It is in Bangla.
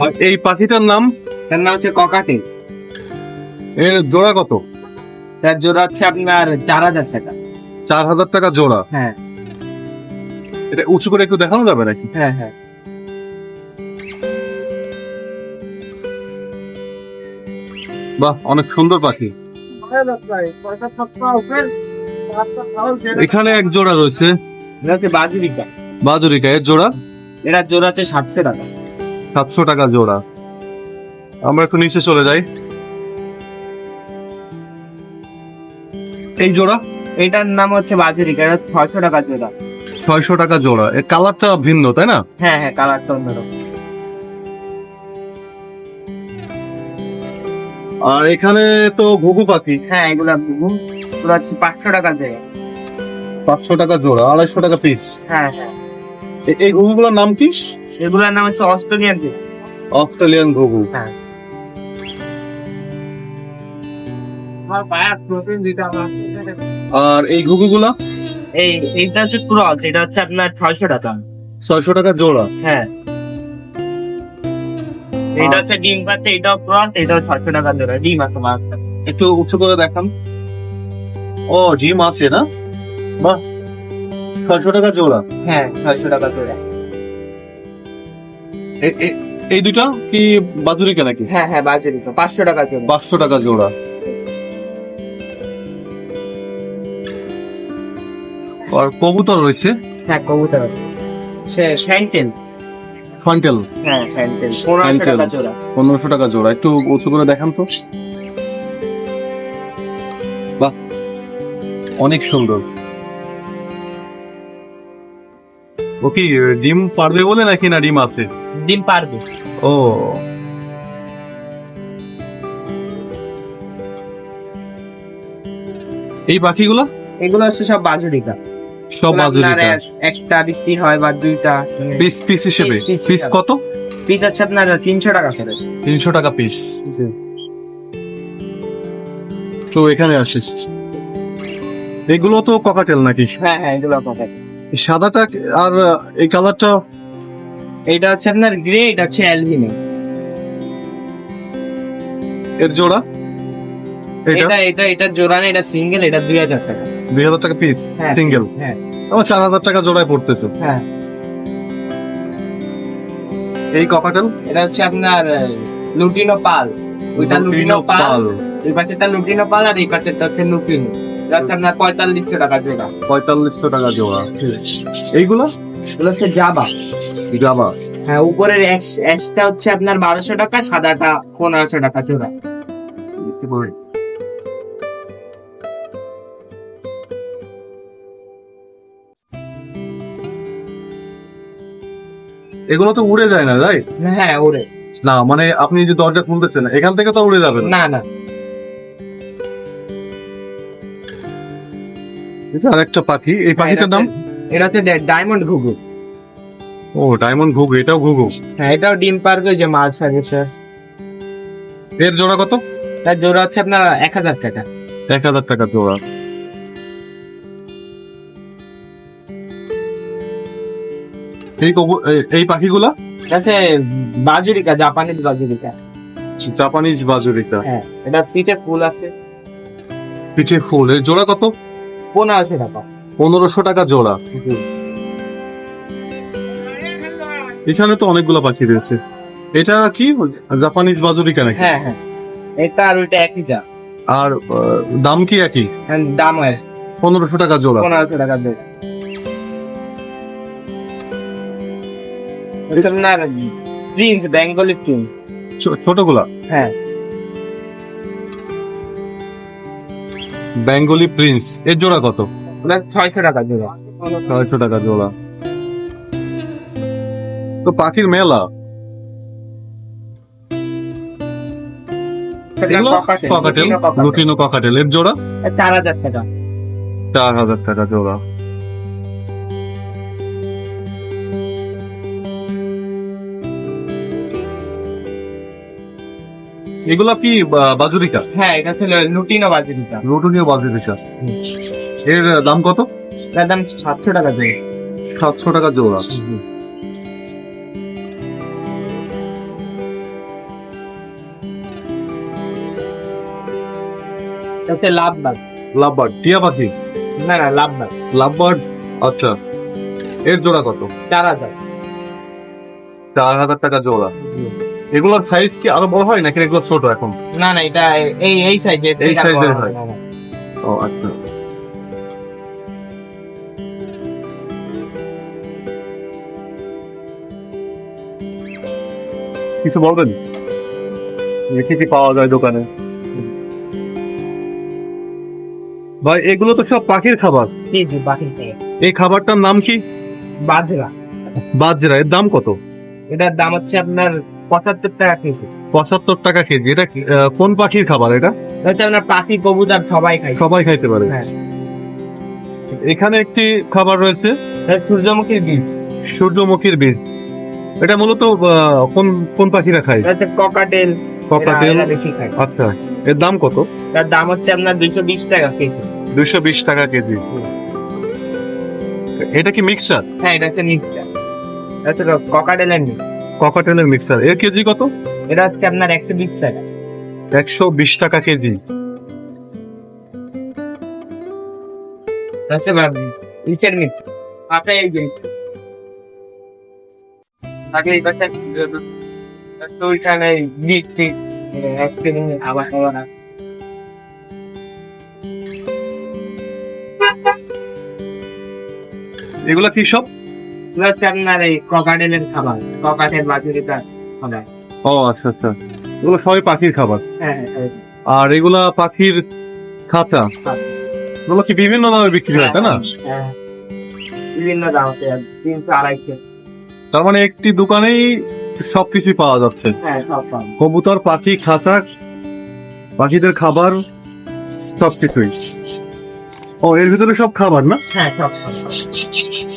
আর এই পাখিটার নাম? তার নাম হচ্ছে ককাটে এর জোড়া কত? তার জোড়া হচ্ছে আপনার চার হাজার টাকা। চার হাজার টাকা জোড়া? হ্যাঁ। এটা উঁচু করে একটু দেখানো যাবে নাকি? হ্যাঁ হ্যাঁ। বাহ অনেক সুন্দর পাখি। এখানে এক জোড়া রয়েছে। এটা হচ্ছে বাজুরিকা। বাজুরিকা এর জোড়া? এটা জোড়া হচ্ছে সাতশো টাকা। সাতশো টাকা জোড়া। আমরা একটু নিচে চলে যাই। এই জোড়া? এটার নাম হচ্ছে বাজুরিকা এটা ছয়শো টাকা জোড়া। ছয়শো টাকা জোড়া। এর কালারটা ভিন্ন তাই না? হ্যাঁ হ্যাঁ কালারটা অন্যরকম। আর এখানে তো ঘুঘু পাখি। হ্যাঁ এগুলা হচ্ছে পাঁচশো টাকা জোড়া। পাঁচশো টাকা জোড়া আড়াইশো টাকা পিস হ্যাঁ হ্যাঁ। এই ঘুঘুগুলোর নাম কি? এগুলোর নাম হচ্ছে অস্ট্রেলিয়ান অস্ট্রেলিয়ান ঘুঘু হ্যাঁ। আর এই ঘুঘুগুলা এই এইটা হচ্ছে ক্রস এটা হচ্ছে আপনার ছয়শো টাকা। ছয়শো টাকা জোড়া। হ্যাঁ। এটা হচ্ছে ডিম পাচ্ছে এটাও ক্রস এটাও ছয়শো টাকা জোড়া। ডিম আছে মাছ একটু উঁচু করে দেখান। ও জিম আছে না? বাহ। ছয়শো টাকা জোড়া? হ্যাঁ। ছয়শো টাকা জোড়া। এই দুটা কি নাকি? হ্যাঁ হ্যাঁ বাজারি তো পাঁচশো টাকা জোড়া। পাঁচশো টাকা জোড়া। আর কবুতর রয়েছে? হ্যাঁ কবুতর। সে ফন্টেল হ্যাঁ ফ্যান্টেল। পনেরোশো টাকা জোড়া। পনেরোশো টাকা জোড়া। একটু উঁচু করে দেখান তো। বাহ। অনেক সুন্দর। ও কি ডিম পারবে বলে নাকি না ডিম আছে? ডিম পারবে। ও। এই পাখিগুলো? এগুলো হচ্ছে সব বাজুরিকা। সব বাজুরিকা। একটা বিক্রি হয় বা দুইটা পিস পিস হিসেবে? পিস কত? পিস হচ্ছে আপনার তিনশো টাকা করে। তিনশো টাকা পিস তো এখানে আসিস। এগুলো তো ককাটেল নাকি? হ্যাঁ হ্যাঁ এগুলো এই সাদাটা আর এই কালারটা? এটা হচ্ছে আপনার গ্রে এটা হচ্ছে অ্যালবিনো এর জোড়া? এটা এটা এটা এটা জোড়া না এটা সিঙ্গেল এটা দুই হাজার টাকা। দুই হাজার টাকা পিস হ্যাঁ সিঙ্গেল হ্যাঁ। আমার চার হাজার টাকা জোড়ায় পড়তেছে। হ্যাঁ। এই ককাটেল এটা হচ্ছে আপনার লুটিনো পাল ওইটা লুটিনো পাল এই পাশেরটা লুটিনো পাল আর এই পাশেরটা হচ্ছে লুটিনো আপনার পঁয়তাল্লিশশো টাকা জোড়া। পঁয়তাল্লিশশো টাকা জোড়া। এইগুলো? এগুলো হচ্ছে জাবা জাবা হ্যাঁ উপরের অ্যাশটা হচ্ছে আপনার বারোশো টাকা সাদাটা পনেরোশো টাকা জোড়া। এগুলো তো উড়ে যায় না তাই হ্যাঁ উড়ে। না মানে আপনি যে দরজা খুলতেছেন এখান থেকে তো উড়ে যাবেন না না। আর একটা পাখি। এই পাখিটার নাম? এটা হচ্ছে ডায়মন্ড ঘুঘু। ও ডায়মন্ড ঘুঘু এটাও ঘুঘু? হ্যাঁ এটাও ডিম পারবে যে মাছ আছে স্যার এর জোড়া কত? তার জোড়া হচ্ছে আপনার এক হাজার টাকা। এক হাজার টাকা জোড়া। এই এই পাখিগুলা? আছে বাজুরিকা জাপানিজ বাজুরিকা। জাপানিজ বাজুরিকা। হ্যাঁ এটা পিঠে ফুল আছে। পিঠে ফুল। এর জোড়া কত? পনেরোশো টাকা। পনেরোশো টাকা জোড়া। এখানে তো অনেকগুলো পাখি রয়েছে। এটা কি? জাপানিজ বাজুরিকা নাকি হ্যাঁ হ্যাঁ। এটা আর ওইটা একই যা। আর দাম কি একই? হ্যাঁ, দাম পনেরোশো টাকা জোড়া। পনেরোশো টাকা আপনার প্রিন্স বেঙ্গলি প্রিন্স। ছোটগুলা? হ্যাঁ। বেঙ্গলি প্রিন্স এর জোড়া কত? ছয়শো টাকা জোড়া। ছয়শো টাকা জোড়া। তো পাখির মেলা। ককাটেল লুটিনো ককাটেল এর জোড়া? চার হাজার টাকা। চার হাজার টাকা জোড়া। এগুলো কি বাজুরিকা হ্যাঁ এটা হচ্ছে লুটিনো বাজুরিকা লুটিনো বাজুরিকা এর দাম কত? এর দাম সাতশো টাকা জোড়া। সাতশো টাকা জোড়া। এতে লাভবাদ লাভবাদ টিয়া পাখি? না না আচ্ছা। এর জোড়া কত? চার হাজার। চার হাজার টাকা জোড়া। এগুলোর সাইজ কি আরও বড় হয় নাকি এগুলো ছোট এখন? না না এটা এই এই সাইজের এই size-এর হয়। ও আচ্ছা। কিছু বলবেন রেসিপি পাওয়া যায় দোকানে। ভাই এগুলো তো সব পাখির খাবার। জি জি এই খাবারটার নাম কি? বাজরা। বাজরা এর দাম কত? এটার দাম হচ্ছে আপনার পঁচাত্তর টাকা কেজি। পঁচাত্তর টাকা কেজি। এটা কোন পাখির খাবার এটা? হচ্ছে আপনার পাখি কবুতর সবাই খায় সবাই খাইতে পারে। হ্যাঁ। এখানে একটি খাবার রয়েছে। সূর্যমুখীর বীজ। সূর্যমুখীর বীজ। এটা মূলত কোন কোন পাখিরা খায়? ককাটেল। কপাটেল এরা আচ্ছা। এর দাম কত? তার দাম হচ্ছে আপনার দুইশো বিশ টাকা কেজি। দুইশো বিশ টাকা কেজি। এটা কি মিক্সার হ্যাঁ এটা হচ্ছে মিক্সচার। এটা হচ্ছে ককাটেলের মিক্স ককাটেলের মিক্সার এর কেজি কত? এটা হচ্ছে আপনার একশো বিশ টাকা। একশো বিশ টাকা কেজি। আপনি এই যে তাকে এই কথা তো ওইখানে দিক ঠিক একদিন আবার আবার। এগুলা কি সব? এগুলো হচ্ছে আপনার এই ককাটেলের খাবার ককাটেল বাজুরিটা খাবার ও আচ্ছা আচ্ছা। এগুলো সবাই পাখির খাবার? হ্যাঁ হ্যাঁ। আর এগুলা পাখির খাঁচা? এগুলো কি বিভিন্ন দামে বিক্রি হয় তাই না? হ্যাঁ। বিভিন্ন দামতে তিনশো আড়াইশো। তার মানে একটি দোকানেই সবকিছু পাওয়া যাচ্ছে। হ্যাঁ কবুতর পাখি খাঁচা পাখিদের খাবার সবকিছুই। ও এর ভিতরে সব খাবার না? হ্যাঁ সব পাবো